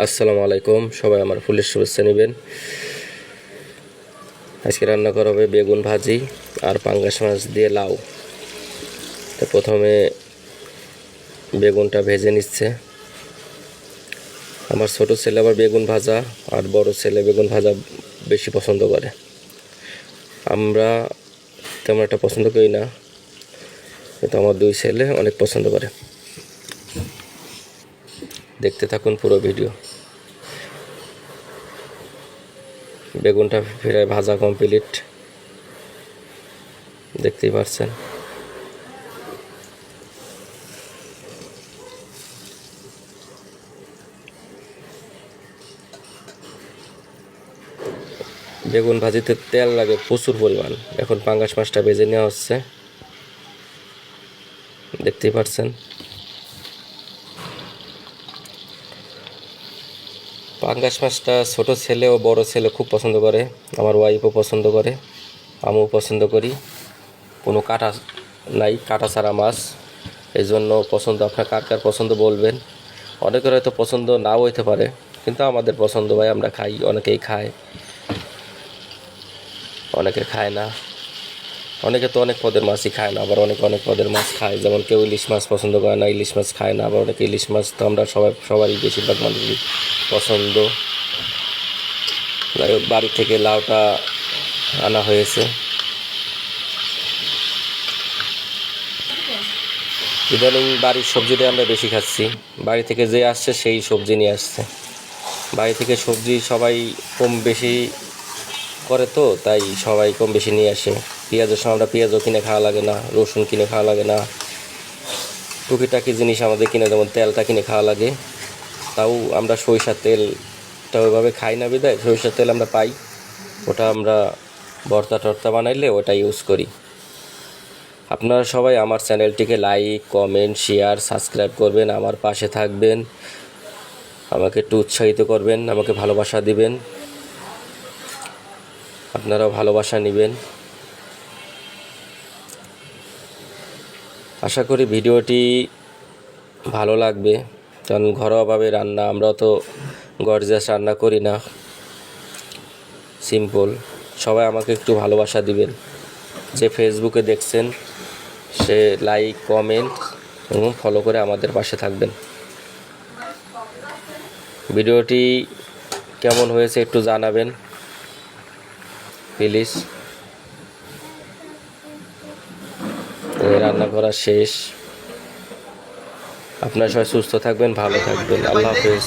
আসসালামু আলাইকুম। সবাই আমার ফুলের শুভেচ্ছা নেবেন। আজকে রান্না করা হবে বেগুন ভাজি আর পাঙ্গাস মাছ দিয়ে লাউ। তো প্রথমে বেগুনটা ভেজে নিচ্ছে। আমার ছোট ছেলে আবার বেগুন ভাজা আর বড় ছেলে বেগুন ভাজা বেশি পছন্দ করে। আমরা তেমন একটা পছন্দ করি না, কিন্তু আমার দুই ছেলে অনেক পছন্দ করে। দেখতে থাকুন পুরো ভিডিও। বেগুনটা ফেরায় ভাজা কমপ্লিট দেখতেই পাচ্ছেন। বেগুন ভাজিতে তেল লাগে প্রচুর পরিমাণ। এখন পাঙ্গাস মাছটা ভেজে নেওয়া হচ্ছে। দেখতেই পাচ্ছেন। পাঙ্গাস মাছটা ছোট ছেলে ও বড় ছেলে খুব পছন্দ করে। আমার ওয়াইফও পছন্দ করে, আমিও পছন্দ করি। কোনো কাটা নাই, কাটা ছাড়া মাছ। এই জন্য পছন্দ, আপনার কার কার পছন্দ বলবেন। অনেকের হয়তো পছন্দ নাও হইতে পারে, কিন্তু আমাদের পছন্দ ভাই, আমরা খাই, অনেকেই খায়। অনেকে খায় না। অনেকে তো অনেক পদের মাছই খায় না, আবার অনেক অনেক পদের মাছ খায়। যেমন কেউ ইলিশ মাছ পছন্দ করে না, ইলিশ মাছ খায় না, আবার অনেকে ইলিশ মাছ তো আমরা সবাই, সবারই বেশিরভাগ মানুষই পছন্দ। যাই হোক, বাড়ি থেকে লাউটা আনা হয়েছে। ইদানিং বাড়ির সবজিটাই আমরা বেশি খাচ্ছি। বাড়ি থেকে যে আসছে, সেই সবজি নিয়ে আসছে। বাড়ি থেকে সবজি সবাই কম বেশি করে তো, তাই সবাই কম বেশি নিয়ে আসে। পেঁয়াজের সময় আমরা পেঁয়াজও কিনে খাওয়া লাগে না, রসুন কিনে খাওয়া লাগে না। টুকিটাকি জিনিস আমাদের কিনে, যেমন তেলটা কিনে খাওয়া লাগে। তাও আমরা সরিষার তেলটা ওইভাবে খাই না বিদায়, সরিষার তেল আমরা পাই। ওটা আমরা ভর্তা টর্তা বানাইলে ওটা ইউজ করি। আপনারা সবাই আমার চ্যানেলটিকে লাইক কমেন্ট শেয়ার সাবস্ক্রাইব করবেন, আমার পাশে থাকবেন। আমাকে একটু উৎসাহিত করবেন, আমাকে ভালোবাসা দিবেন। আপনারাও ভালোবাসা নেবেন। আশা করি ভিডিওটি ভালো লাগবে। কারণ ঘরোয়াভাবে রান্না আমরা তো গরজাস রান্না করি না। সিম্পল সবাই আমাকে একটু ভালোবাসা দিবেন। যে ফেসবুকে দেখছেন, সে লাইক কমেন্ট এবং ফলো করে আমাদের পাশে থাকবেন। ভিডিওটি কেমন হয়েছে একটু জানাবেন। প্লিজ রান্না করা শেষ। আপনারা সবাই সুস্থ থাকবেন ভালো থাকবেন। আল্লাহ হাফেজ।